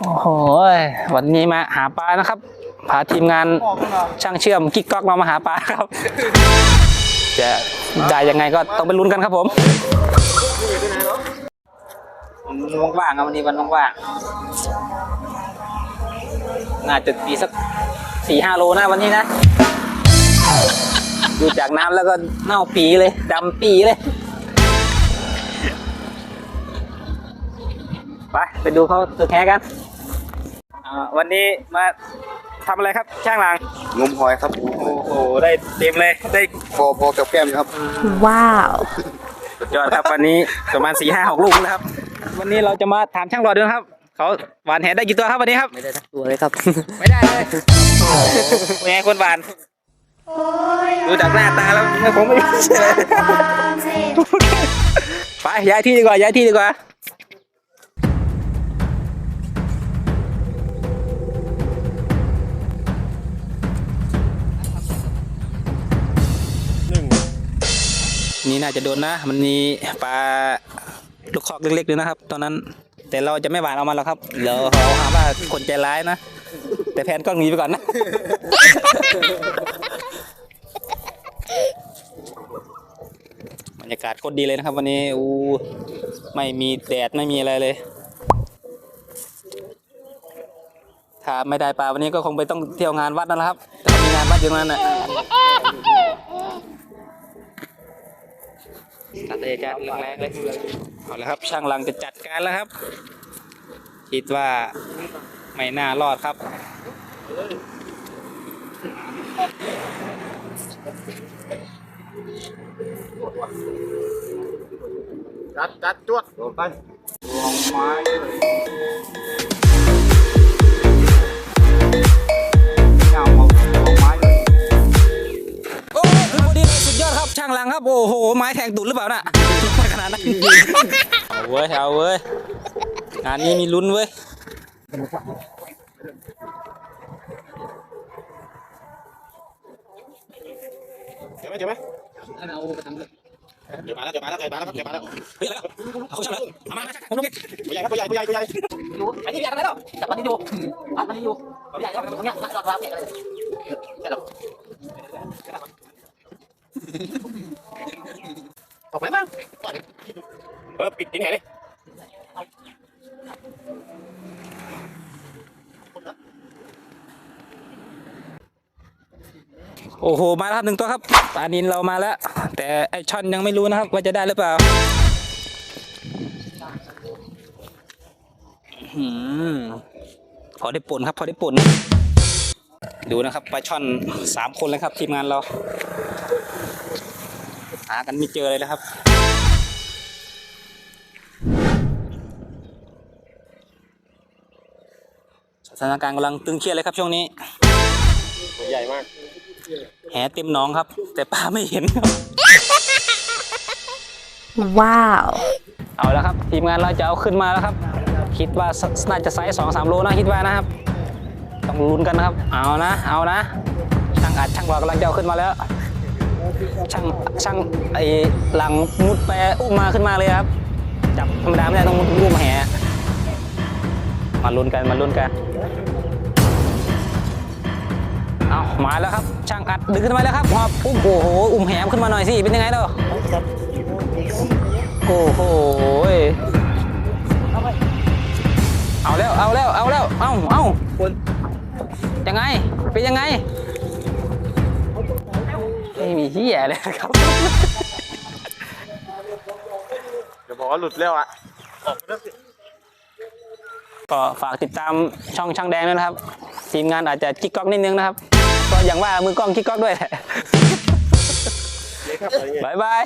โอ้โห วันนี้มาหาปลานะครับ พาทีมงานช่างเชื่อมกิ๊กก๊อกเรามาหาปลาครับ จะได้ยังไงก็ต้องไปลุ้นกันครับผมมันว่างๆครับวันนี้วันว่างๆน่าจะปีสักสี่ห้าโลนะวันนี้นะ ดูจากน้ำแล้วก็เน่าปีเลยดำปีเลย ไปไปดูเขาตัวแค่กันอ่าวันนี้มาทำอะไรครับช่างหลังงมหอยครับ โอ้โหได้เต็มเลยได้พอพอกับแก้มครับ ว้าวสุดยอดครับวันนี้ประมาณสี่ห้าหกลูกนะครับ วันนี้เราจะมาถามช่างหลอดดูนะครับเขาหวานแหได้กี่ตัวครับวันนี้ครับ ไม่ได้ทักตัวเลยครับ ไม่ได้เลยเป็นไงคนหวานดูจากหน้าตาแล้วไม่คงไม่เชื่อไปย้ายที่ดีกว่าย้ายที่ดีกว่า นี่น่าจะโดนนะ มันมีปลาลูกคอกเล็กๆด้วยนะครับ ตอนนั้น แต่เราจะไม่หวานเอามาแล้วครับ เดี๋ยวเขาหาว่าคนใจร้ายนะ แต่แพนกล้องหนีไปก่อนนะ บรรยากาศโคตรดีเลยนะครับ วันนี้อู้ไม่มีแดดไม่มีอะไรเลย ถ้าไม่ได้ปลาวันนี้ก็คงไปต้องเที่ยวงานวัดนั่นแหละครับแต่มีงานวัดอยู่ตรงนั้นน่ะ ตัดเลยจ้าแรงๆเลยเอาละครับ ช่างหลังจะจัดการแล้วครับ คิดว่าไม่น่ารอดครับจัดจัดจวดโดนไปลงไม้ ลังครับ โอ้โห ไม้แทงตุดหรือเปล่าน่ะไม่ขนาดนั้นเอาเว้ยเอาเว้ยงานนี้มีลุ้นเว้ยเจ็บไหมเจ็บไหมเจ็บมาแล้วเจ็บมาแล้วเจ็บมาแล้วครับเจ็บมาแล้วเฮ้ยแล้วเอาช่างหลังเอามามาช่างผมลงดิผู้ใหญ่ครับผู้ใหญ่ผู้ใหญ่ผู้ใหญ่อยู่ไอ้ที่อยากทำอะไรหรอจับมันนี่อยู่อัดมันนี่อยู่ไม่อยากทำตรงเนี้ยนักจอดวางเนี่ยเลยใช่หรอ ตกไปมั้างเออปิดทิ้งไหนเลยโอ้โห มาแล้วครับหนึ่งตัวครับปลานินเรามาแล้ว แต่ไอช่อนยังไม่รู้นะครับ ว่าจะได้หรือเปล่าพอได้ป่นครับ พอได้ป่นดูนะครับปลาช่อนสามคนเลยครับทีมงานเราากันไม่เจอเลยนะครับ สถานการณ์กำลังตึงเครียดเลยครับช่วงนี้ตัวใหญ่มาก แหเต็มหนองครับ แต่ปลาไม่เห็นครับ ว้าว เอาแล้วครับ ทีมงานเราจะเอาขึ้นมาแล้วครับ คิดว่าสน่าจะไซส์สองสามโลนะคิดว่านะครับ ต้องลุ้นกันนะครับ เอานะ เอานะช่างอัดช่างบอกกำลังจะเอาขึ้นมาแล้ว ช่างช่างไอ้หลังมุดไปอุ้มมาขึ้นมาเลยครับ จับธรรมดาไม่ได้ต้องมุดอุ้มแหมาลุ้นกันมาลุ้นกันเอามาแล้วครับ ช่างอัดดึงขึ้นมาแล้วครับหอบอุ้มโอ้โหอุ้มแหมขึ้นมาหน่อยสิเป็นยังไงเนาะโอ้โหยเอาแล้วเอาแล้วเอาแล้วเอาเอายังไงเป็นยังไงไม่มีเหี้ยเลยครับ เดี๋ยวบอกว่าหลุดแล้วอะก็ฝากติดตามช่องช่างแดงด้วยนะครับ ทีมงานอาจจะกิ๊กก๊อกนิดนึงนะครับ ก็อย่างว่ามือกล้องกิ๊กก๊อกด้วยแหละนี่ครับอะไรเงี้ยบายบาย